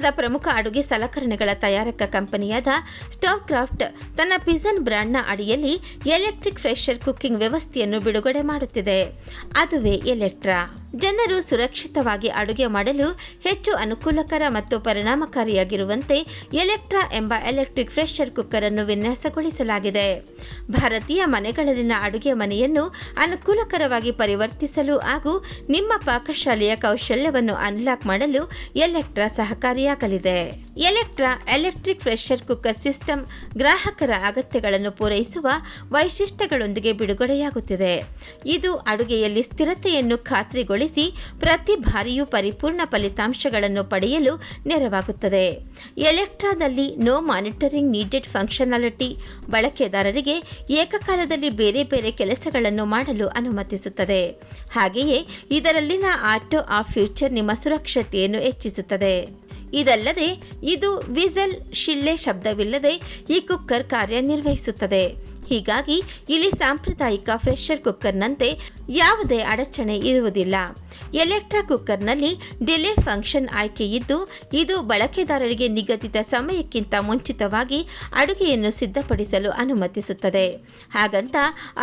ಭಾರತದ ಪ್ರಮುಖ ಅಡುಗೆ ಸಲಕರಣೆಗಳ ತಯಾರಕ ಕಂಪನಿಯಾದ ಸ್ಟಾಕ್ ಕ್ರಾಫ್ಟ್ ತನ್ನ ಪಿಜನ್ ಬ್ರ್ಯಾಂಡ್ನ ಅಡಿಯಲ್ಲಿ ಎಲೆಕ್ಟ್ರಿಕ್ ಫ್ರೆಶರ್ ಕುಕ್ಕಿಂಗ್ ವ್ಯವಸ್ಥೆಯನ್ನು ಬಿಡುಗಡೆ ಮಾಡುತ್ತಿದೆ. ಅದುವೇ ಎಲೆಕ್ಟ್ರಾ. ಜನರು ಸುರಕ್ಷಿತವಾಗಿ ಅಡುಗೆ ಮಾಡಲು ಹೆಚ್ಚು ಅನುಕೂಲಕರ ಮತ್ತು ಪರಿಣಾಮಕಾರಿಯಾಗಿರುವಂತೆ ಎಲೆಕ್ಟ್ರಾ ಎಂಬ ಎಲೆಕ್ಟ್ರಿಕ್ ಫ್ರೆಷರ್ ಕುಕ್ಕರ್ ಅನ್ನು ವಿನ್ಯಾಸಗೊಳಿಸಲಾಗಿದೆ. ಭಾರತೀಯ ಮನೆಗಳಲ್ಲಿನ ಅಡುಗೆ ಮನೆಯನ್ನು ಅನುಕೂಲಕರವಾಗಿ ಪರಿವರ್ತಿಸಲು ಹಾಗೂ ನಿಮ್ಮ ಪಾಕಶಾಲೆಯ ಕೌಶಲ್ಯವನ್ನು ಅನ್ಲಾಕ್ ಮಾಡಲು ಎಲೆಕ್ಟ್ರಾ ಸಹಕಾರಿಯಾಗಲಿದೆ. Electra electric pressure cooker system ಗ್ರಾಹಕರ ಅಗತ್ಯಗಳನ್ನು ಪೂರೈಸುವ ವೈಶಿಷ್ಟ್ಯಗಳೊಂದಿಗೆ ಬಿಡುಗಡೆಯಾಗುತ್ತಿದೆ. ಇದು ಅಡುಗೆಯಲ್ಲಿ ಸ್ಥಿರತೆಯನ್ನು ಖಾತ್ರಿಗೊಳಿಸಿ ಪ್ರತಿ ಬಾರಿಯೂ ಪರಿಪೂರ್ಣ ಫಲಿತಾಂಶಗಳನ್ನು ಪಡೆಯಲು ನೆರವಾಗುತ್ತದೆ. ಎಲೆಕ್ಟ್ರಾದಲ್ಲಿ ನೋ ಮಾನಿಟರಿಂಗ್ ನೀಡೆಡ್ ಫಂಕ್ಷನಾಲಿಟಿ ಬಳಕೆದಾರರಿಗೆ ಏಕಕಾಲದಲ್ಲಿ ಬೇರೆ ಬೇರೆ ಕೆಲಸಗಳನ್ನು ಮಾಡಲು ಅನುಮತಿಸುತ್ತದೆ. ಹಾಗೆಯೇ ಇದರಲ್ಲಿನ ಆಟೋ ಆಫ್ ಫ್ಯೂಚರ್ ನಿಮ್ಮ ಸುರಕ್ಷತೆಯನ್ನು ಹೆಚ್ಚಿಸುತ್ತದೆ. ಇದಲ್ಲದೆ ಇದು ವಿಸಲ್, ಶಿಳ್ಳೆ ಶಬ್ದವಿಲ್ಲದೆ ಈ ಕುಕ್ಕರ್ ಕಾರ್ಯನಿರ್ವಹಿಸುತ್ತದೆ. ಹೀಗಾಗಿ ಇಲ್ಲಿ ಸಾಂಪ್ರದಾಯಿಕ ಫ್ರೆಶರ್ ಕುಕ್ಕರ್ನಂತೆ ಯಾವುದೇ ಅಡಚಣೆ ಇರುವುದಿಲ್ಲ. ಎಲೆಕ್ಟ್ರಾ ಕುಕ್ಕರ್ನಲ್ಲಿ ಡಿಲೇ ಫಂಕ್ಷನ್ ಆಯ್ಕೆ ಇದ್ದು, ಇದು ಬಳಕೆದಾರರಿಗೆ ನಿಗದಿತ ಸಮಯಕ್ಕಿಂತ ಮುಂಚಿತವಾಗಿ ಅಡುಗೆಯನ್ನು ಸಿದ್ಧಪಡಿಸಲು ಅನುಮತಿಸುತ್ತದೆ. ಹಾಗಂತ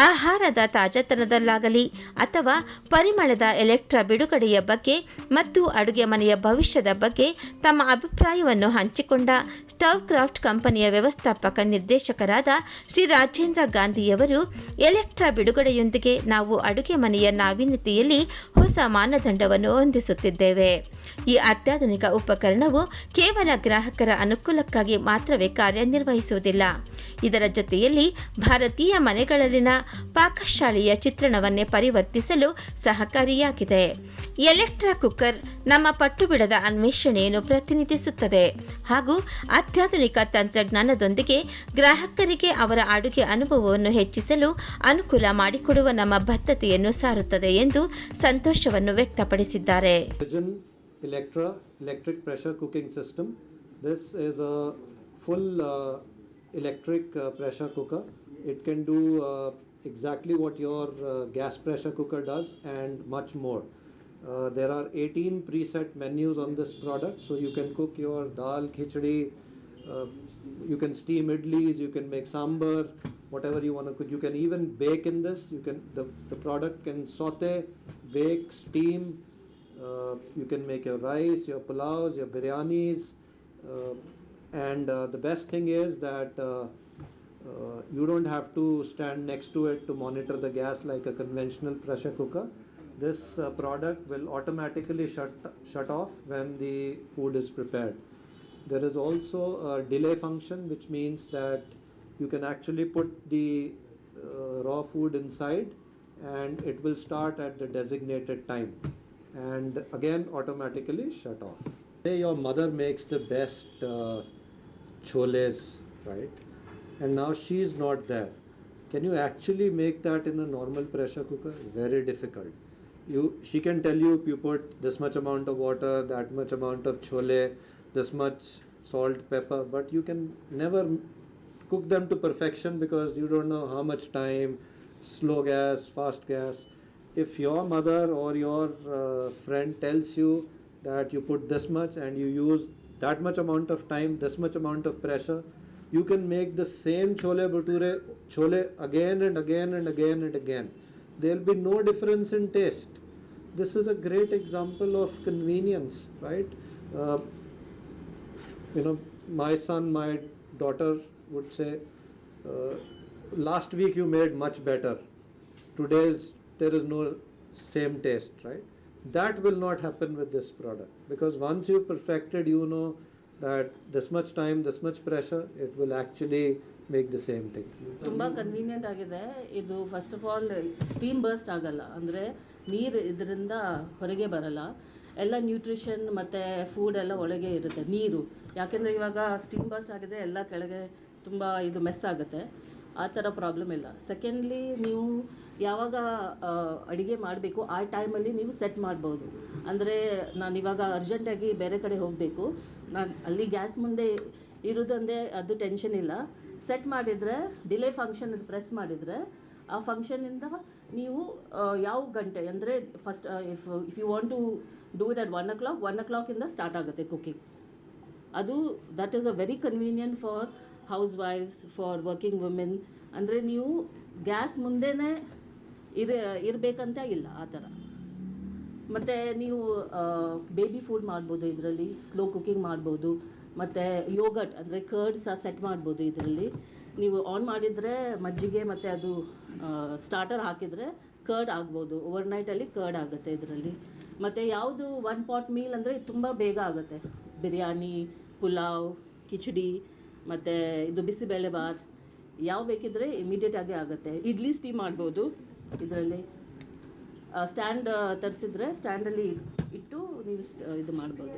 ಆಹಾರದ ತಾಜಾತನದಲ್ಲಾಗಲಿ ಅಥವಾ ಪರಿಮಳದ ಎಲೆಕ್ಟ್ರಾ ಬಿಡುಗಡೆಯ ಬಗ್ಗೆ ಮತ್ತು ಅಡುಗೆ ಮನೆಯ ಭವಿಷ್ಯದ ಬಗ್ಗೆ ತಮ್ಮ ಅಭಿಪ್ರಾಯವನ್ನು ಹಂಚಿಕೊಂಡ ಸ್ಟವ್ ಕ್ರಾಫ್ಟ್ ಕಂಪನಿಯ ವ್ಯವಸ್ಥಾಪಕ ನಿರ್ದೇಶಕರಾದ ಶ್ರೀ ರಾಜೇಂದ್ರ ಗಾಂಧಿಯವರು ಎಲೆಕ್ಟ್ರಾ ಬಿಡುಗಡೆಯೊಂದಿಗೆ ನಾವು ಅಡುಗೆ ಮನೆಯ ನಾವೀನ್ಯತೆಯಲ್ಲಿ ಹೊಸ ಮಾನದಂಡವನ್ನು ಹೊಂದಿಸುತ್ತಿದ್ದೇವೆ. ಈ ಅತ್ಯಾಧುನಿಕ ಉಪಕರಣವು ಕೇವಲ ಗ್ರಾಹಕರ ಅನುಕೂಲಕ್ಕಾಗಿ ಮಾತ್ರವೇ ಕಾರ್ಯನಿರ್ವಹಿಸುವುದಿಲ್ಲ. ಇದರ ಜೊತೆಯಲ್ಲಿ ಭಾರತೀಯ ಮನೆಗಳಲ್ಲಿನ ಪಾಕಶಾಲೆಯ ಚಿತ್ರಣವನ್ನೇ ಪರಿವರ್ತಿಸಲು ಸಹಕಾರಿಯಾಗಿದೆ. ಎಲೆಕ್ಟ್ರಾ ಕುಕ್ಕರ್ ನಮ್ಮ ಪಟ್ಟುಬಿಡದ ಅನ್ವೇಷಣೆಯನ್ನು ಪ್ರತಿನಿಧಿಸುತ್ತದೆ ಹಾಗೂ ಅತ್ಯಾಧುನಿಕ ತಂತ್ರಜ್ಞಾನದೊಂದಿಗೆ ಗ್ರಾಹಕರಿಗೆ ಅವರ ಅಡುಗೆ ಅನುಭವವನ್ನು ಹೆಚ್ಚಿಸಲು ಅನುಕೂಲ ಮಾಡಿಕೊಡುವ ನಮ್ಮ ಬದ್ಧತೆಯನ್ನು ಸಾರುತ್ತದೆ ಎಂದು ಸಂತೋಷವನ್ನು ವ್ಯಕ್ತಪಡಿಸಿದ್ದಾರೆ. ಉಜುನ್ electric pressure cooking system this is a full electric pressure cooker it can exactly what gas cooker much Uh, there are 18 preset menus on this product, so you can cook your dal, khichdi, uh, you can steam idlis, you can make sambar, whatever you want to cook. You can even bake in this. You can the, the product can saute, bake, steam. Uh, you can make your rice, your pulaus, your biryanis, uh, and uh, the best thing is that uh, you don't have to stand next to it to monitor the gas like a conventional pressure cooker. This uh, product will automatically shut shut off when the food is prepared. There is also a delay function, which means that you can actually put the uh, raw food inside and it will start at the designated time and again automatically shut off. Say your mother makes the best uh, choles, right? And now she is not there. Can you actually make that in a normal pressure cooker? Very difficult. You, she can tell you if you put this much amount of water, that much amount of chole, this much salt, pepper, but you can never cook them to perfection because you don't know how much time, slow gas, fast gas. If your mother or your uh, friend tells you that you put this much and you use that much amount of time, this much amount of pressure, you can make the same chole bhature chole again and again and again and again. There will be no difference in taste. This is a great example of convenience, right? Uh, you know, my son, my daughter would say, uh, last week you made much better. Today's there is no same taste, right? That will not happen with this product because once you've perfected, you know that this much time, this much pressure, it will actually make the same thing ತುಂಬ convenient ಆಗಿದೆ. ಇದು first of all steam burst ಆಗಲ್ಲ. ಅಂದರೆ ನೀರು ಇದರಿಂದ ಹೊರಗೆ ಬರಲ್ಲ. ಎಲ್ಲ ನ್ಯೂಟ್ರಿಷನ್ ಮತ್ತು ಫುಡ್ ಎಲ್ಲ ಒಳಗೆ ಇರುತ್ತೆ, ನೀರು. ಯಾಕೆಂದರೆ ಇವಾಗ ಸ್ಟೀಮ್ ಬರ್ಸ್ಟ್ ಆಗಿದೆ, ಎಲ್ಲ ಕೆಳಗೆ ತುಂಬ ಇದು ಮೆಸ್ ಆಗುತ್ತೆ. ಆ ಥರ ಪ್ರಾಬ್ಲಮ್ ಇಲ್ಲ. ಸೆಕೆಂಡ್ಲಿ ನೀವು ಯಾವಾಗ ಅಡುಗೆ ಮಾಡಬೇಕು, ಆ ಟೈಮಲ್ಲಿ ನೀವು ಸೆಟ್ ಮಾಡ್ಬೋದು. ಅಂದರೆ ನಾನು ಇವಾಗ ಅರ್ಜೆಂಟಾಗಿ ಬೇರೆ ಕಡೆ ಹೋಗಬೇಕು. ನಾನು ಅಲ್ಲಿ ಗ್ಯಾಸ್ ಮುಂದೆ ಇರೋದಂದೇ ಅದು ಟೆನ್ಷನ್ ಇಲ್ಲ. ಸೆಟ್ ಮಾಡಿದರೆ ಡಿಲೇ ಫಂಕ್ಷನ್ ಪ್ರೆಸ್ ಮಾಡಿದರೆ, ಆ ಫಂಕ್ಷನಿಂದ ನೀವು ಯಾವ ಗಂಟೆ, ಅಂದರೆ first if if you want to do it at one o'clock one ಓ ಕ್ಲಾಕಿಂದ ಸ್ಟಾರ್ಟ್ ಆಗುತ್ತೆ ಕುಕಿಂಗ್ ಅದು that is a very convenient for house ವೈಫ್ಸ್ ಫಾರ್ ವರ್ಕಿಂಗ್ ವುಮೆನ್ ಅಂದರೆ ನೀವು ಗ್ಯಾಸ್ ಮುಂದೆನೇ ಇರ, ಇರಬೇಕಂತ ಇಲ್ಲ, ಆ ಥರ. ಮತ್ತು ನೀವು ಬೇಬಿ ಫುಡ್ ಮಾಡ್ಬೋದು ಇದರಲ್ಲಿ ಸ್ಲೋ ಕುಕಿಂಗ್ ಮಾಡ್ಬೋದು. ಮತ್ತು ಯೋಗಟ್ ಅಂದರೆ ಕರ್ಡ್ ಸಹ ಸೆಟ್ ಮಾಡ್ಬೋದು ಇದರಲ್ಲಿ. ನೀವು ಆನ್ ಮಾಡಿದರೆ ಮಜ್ಜಿಗೆ ಮತ್ತು ಅದು ಸ್ಟಾರ್ಟರ್ ಹಾಕಿದರೆ ಕರ್ಡ್ ಆಗ್ಬೋದು. ಓವರ್ ನೈಟಲ್ಲಿ ಕರ್ಡ್ ಆಗುತ್ತೆ ಇದರಲ್ಲಿ. ಮತ್ತು ಯಾವುದು ಒನ್ ಪಾಟ್ ಮೀಲ್ ಅಂದರೆ ತುಂಬ ಬೇಗ ಆಗುತ್ತೆ. ಬಿರಿಯಾನಿ, ಪುಲಾವ್, ಕಿಚಡಿ, ಮತ್ತು ಇದು ಬಿಸಿಬೇಳೆ ಬಾತ್, ಯಾವ ಬೇಕಿದ್ರೆ ಇಮಿಡಿಯೇಟ್ ಆಗಿ ಆಗುತ್ತೆ. ಇಡ್ಲಿ ಸ್ಟೀಮ್ ಮಾಡ್ಬೋದು ಇದರಲ್ಲಿ. ಸ್ಟ್ಯಾಂಡ್ ತರಿಸಿದ್ರೆ ಸ್ಟ್ಯಾಂಡಲ್ಲಿ ಇಟ್ಟು ನೀವು ಇದು ಮಾಡ್ಬೋದು.